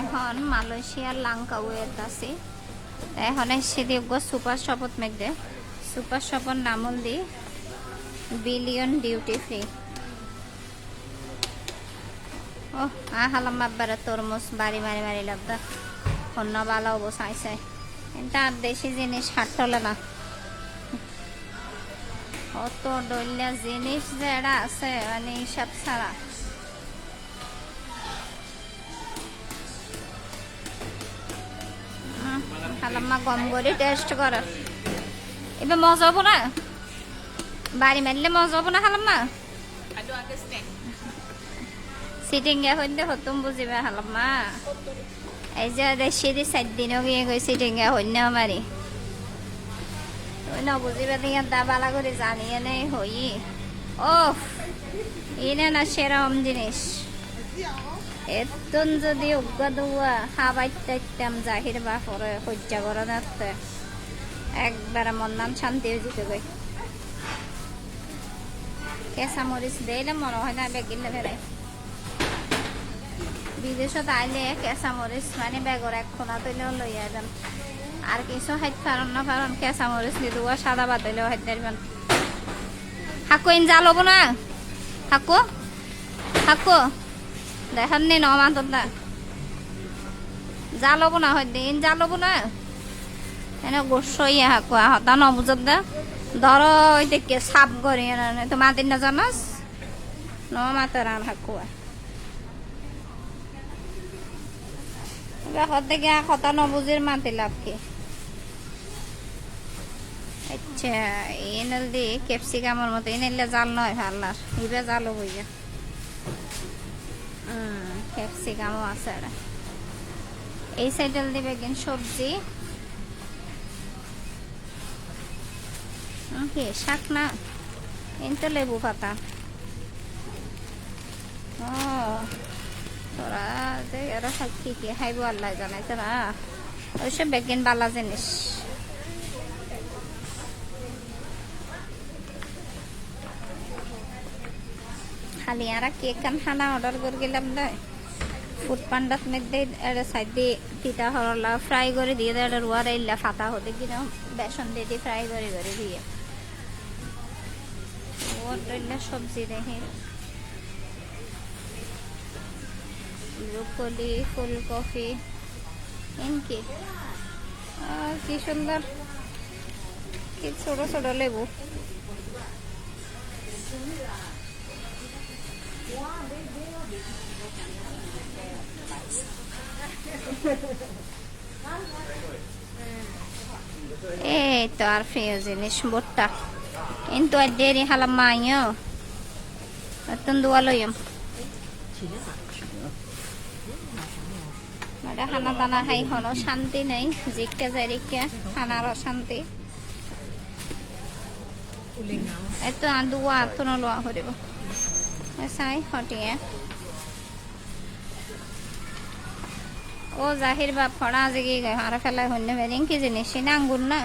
এখন মালয়েশিয়ার লাংকাউয়ের কাছে। এখন এসে দেখব সুপার শপত মেঘদে। সুপার শপর নামল দি বিলিয়ন ডিউটি ফ্রি। ও আ হালাম বাব্বারা তরমুজ বাড়ি মারি মারি লাগদা অন্য ভালো চাই চাই কিন্তু আর দেশি জিনিস হাট টলে না। অত ডলিয়া জিনিস যেটা আছে মানে হিসাব ছাড়া। খালাম্মা গম করে টেস্ট কর। এবার মজা হব না? বাড়ি মারলে মজা হব না খালাম্মা. সিটিং গে হইলে হতুম বুঝিবে খালাম্মা। এই যে দেশি দি চার দিনও গিয়ে গই সিটিং গে হইলে আমারি। তুই ন বুঝিবে দিয়ে দাবালা করে জানিয়ে নেই হই। ও ইনে না সেরকম জিনিস। এতন যদি উগ্র দুয়া খাবাই তাইতাম জাহির বা পরে সহ্য করে নাতে একবার মন নাম শান্তি যেতে গই কেঁচা মরিচ দিলে মনে হয় না বেগিলে বেড়াই বিদেশত আইলে কেঁচা মরিচ মানে বেগর এক খোনা তৈলেও লইয়া যান। আর কিছু হাইত পারন না পারন কেঁচা মরিচ নিদু সাদা হইলেও হাইত দিবেন হাকু ইন জাল হব না। হাকু হাকু। দেখান নি নমান না জাল হব না হইতে ইন জাল হব না। এনে গোসই হাকু হতা। নবুজত দা ধর ওই দেখে সাপ করি তো মাতির না জানাস? ন মাতার আর হাকুয়া হতে গিয়ে কথা নবুজির মাতি লাভ কি? আচ্ছা এনেল দি ক্যাপসিকামের মতো এনেলে জাল নয় ভাল্লার। ইবে জালও বইয়া ক্যাপসিকামও আছে আর এই সাইডেল দিবে কিন সবজি। কি শাক না এনতো লেবু পাতা। ও, তোরা যে এরা সব কি কি খাইব আল্লাহ জানাই তোরা। ওইসব বেগিন বালা জিনিস। খালি আরা কেক কান খানা অর্ডার করে গেলাম নয় ফুড পান্ডাত মধ্যে এটা সাইড দিয়ে তিতা হরলা ফ্রাই করে দিয়ে দেয় এটা রুয়ার ইল্লা ফাতা হতে কিনা বেসন দিয়ে দিয়ে ফ্রাই করে করে দিয়ে। ওর ইল্লা সবজি দেখে। ব্রোকলি, ফুলকপি এনকি কি সুন্দর, কি ছোট ছোট লেবু। এই তো আর প্রিয় জিনিস ভুট্টা কিন্তু আর দেরি হালাম মাইও তুন দুয়া মানে খানা দানা খাই হলো, শান্তি নেই, জিকে জারিকে খানার অশান্তি। এতো দুয়া তুন লোৱা কৰিব চাই হটিয়ে। ও জাহির বাপ, ফড়া আজি গায় আর ফেলাই হন্য বেরিং কি জিনিস সিনা আঙ্গুর না?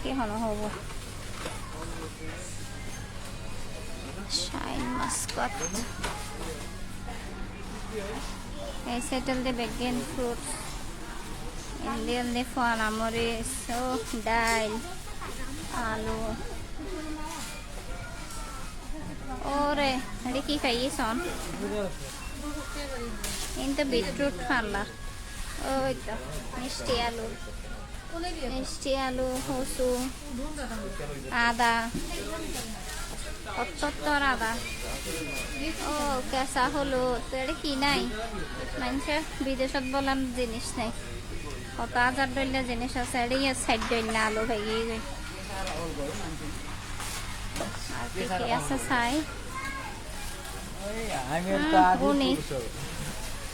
কি হলো হব? শাইন মাস্কট এই সেটেল দে বেগেন ফ্রুটস ইন্ডিয়ান দে ফোয়ানা মরিচ ও ডাইল আলু। ওরে এটা কি খাইয়েছন কিন্তু বিটরুট ফাল্লার ওই তো মিষ্টি আলু। মিষ্টি আলু হসু আদা অত্তর আদা। ও কেঁচা হলুদ তো এটা কি নাই? মানুষের বিদেশত বললাম জিনিস নাই। কত হাজার ডলিয়া জিনিস আছে এটা ইয়ে সাইড ডলিয়া আলু ভেঙে গই আর কি আছে চাই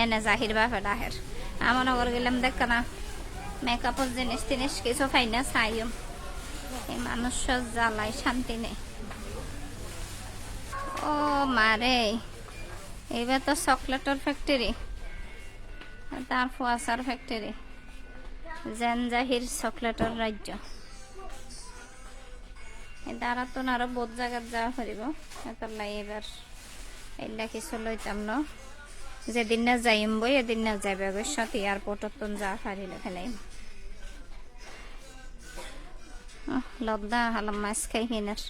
এনে জাহির বা ফেডাহের আমার নগর গেলাম দেখ না মেকআপের জিনিস টিনিস কিছু খাই না চাইম। এই মানুষের জ্বালায় শান্তি নেই। ও মারে এইবার তো চকলেটের ফ্যাক্টরি তার ফুয়াশার ফ্যাক্টরি জেনজাহির চকলেটের রাজ্য তারা তো আরও বহুত জায়গাত যাওয়া পারিব এতলাই এবার এইলা কিছু লইতাম ন? যেদিন না যাইম বই এদিন না যাবে এয়ারপোর্টত তো যাওয়া পারিলে ফেলাই লদ্দা হালাম মাছ খাই কিনার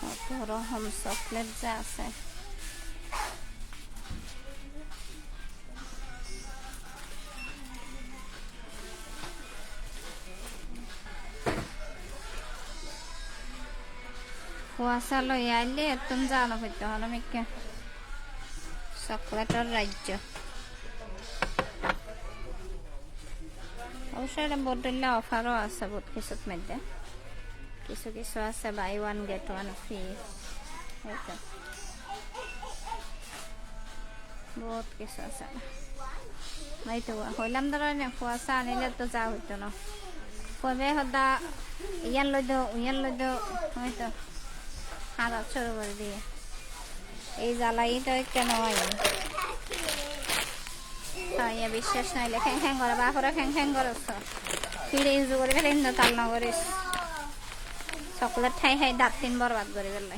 কত রকম চকলেট যা আছে। কুয়াশা লই আইলে এতন জানো হইতে হলো মিকে চকলেটের রাজ্য অবশ্য এটা বোর্ডেলে অফারও আছে বহুত কিছুত মধ্যে। কিছু কিছু আছে buy one get one free বহুত কিছু আছে। হয়তো হইলাম ধরে কুয়াশা আনিলে তো যা হইতো না? কবে সদা ইয়ান লই দো ইয়ান লই দো হয়তো। হাত শুরু করে দিয়ে। এই জ্বালাই তো কেন হয়? বিশ্বাস নাইলে খ্যাং খ্যাং করে, বাপরা খ্যাং খ্যাং করছ। ফিরে ইউজ করে ফেলে ইন্দো তাল না করিস। চকলেট খাই খাই দাঁত তিন বরবাদ করে ফেললে।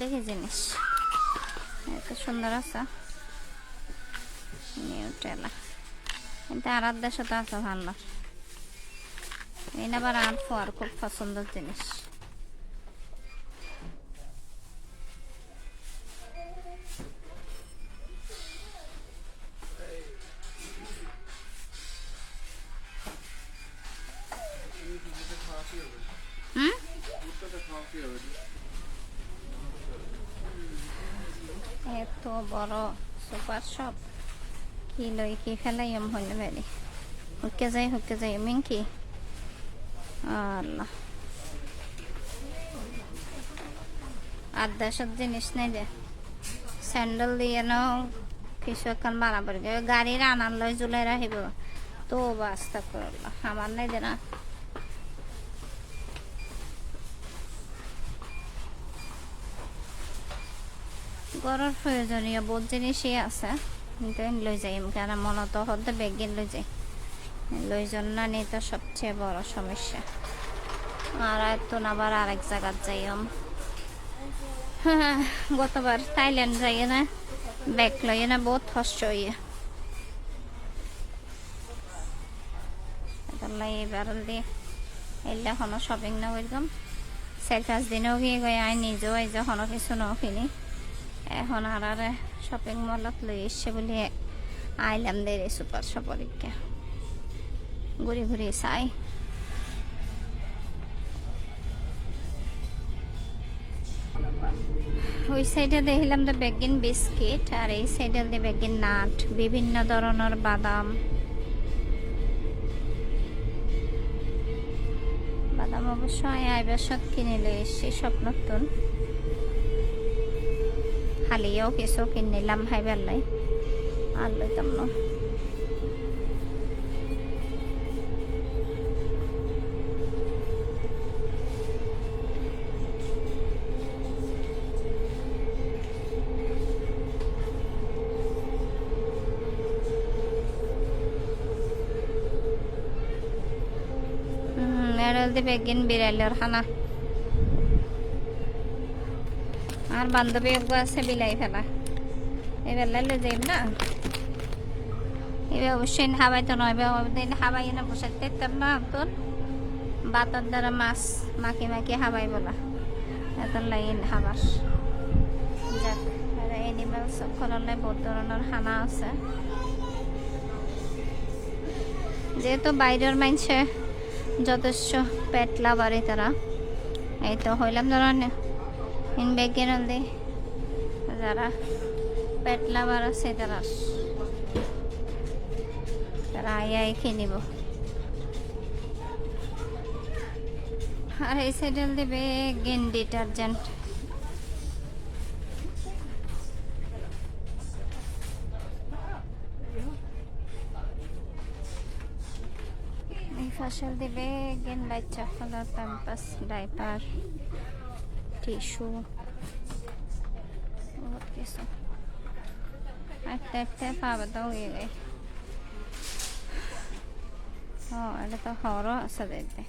দেখি জিনিস। সুন্দর আছে। নিউটেলা এটা আর দেশে তো আছে ভালো। এই আবার আট আর খুব পছন্দের জিনিস। এত বড় সুপার শপ। কি লই কি ফেলাই এম হইলে বেরি হুকে যাই হুকে যাই মিং কি আল্লাহ আর দেশের জিনিস নেই যে স্যান্ডেল দিয়ে নাও কিছু এখন বানাবার গাড়ির আনার লয় জুলাই রাখিব তো বাস্তা করল আমার নাই দে না গরর প্রয়োজনীয় বহুত জিনিসই আছে কিন্তু লই যাই কারণ মনত হতে বেগিন লই যাই। লই জন্য নিয়ে তো সবচেয়ে বড় সমস্যা। আর তো আবার আরেক জায়গার যাইম গতবার থাইল্যান্ড যাই না, ব্যাগ লই না বহুত কষ্ট হইয়া। এবার দিয়ে এলে শপিং না করলাম চার পাঁচ দিনও গিয়ে গিয়ে আই নিজেও এই যে এখনও কিছু ন কিনি। এখন আর আর শপিং মলত লই এসছে বলে আইলাম দে রে সুপার শপরিকে ঘুরে ঘুরে চাই। ওই সাইডে দেখলাম তো বেগিন বিস্কিট আর এই সাইডে দিয়ে বেগিন নাট, বিভিন্ন ধরনের বাদাম। বাদাম অবশ্য আইবাসত কিনে লই এসছি সব নতুন। খালিও কিছু কিনিলাম খাই পেলাই আর লইতাম না এড়ালতে বেগিন বিড়াইলের খানা আর বান্ধবী একগো আছে, বিলাই ফেলা। এবার যাইব না? এবার অবশ্যই হাবাই তো নয় দিন হাবাই না বসে দেখতাম না তোর বাতার দ্বারা মাছ মাখি মাখি হাবাই বলা। এত লাইন হাবার। যাক এনিমেল সকলে বহুত ধরনের খানা আছে। যেহেতু বাইরের মানুষে যথেষ্ট পেট লাভারে তারা, এই তো হইলাম ধরা ইন বেগের দে যারা পেট লাভার আছে তারা তারা আই নিব আর এই সাইডে দেবে গেন ডিটারজেন্ট এই ফসল দেবে গেন বাচ্চা ফলার প্যাম্পাস ডাইপার টিস্যু বহুত কিছু একটা একটা পাবা তো হয়ে গে ও এটা তো হরও আছে দেখতে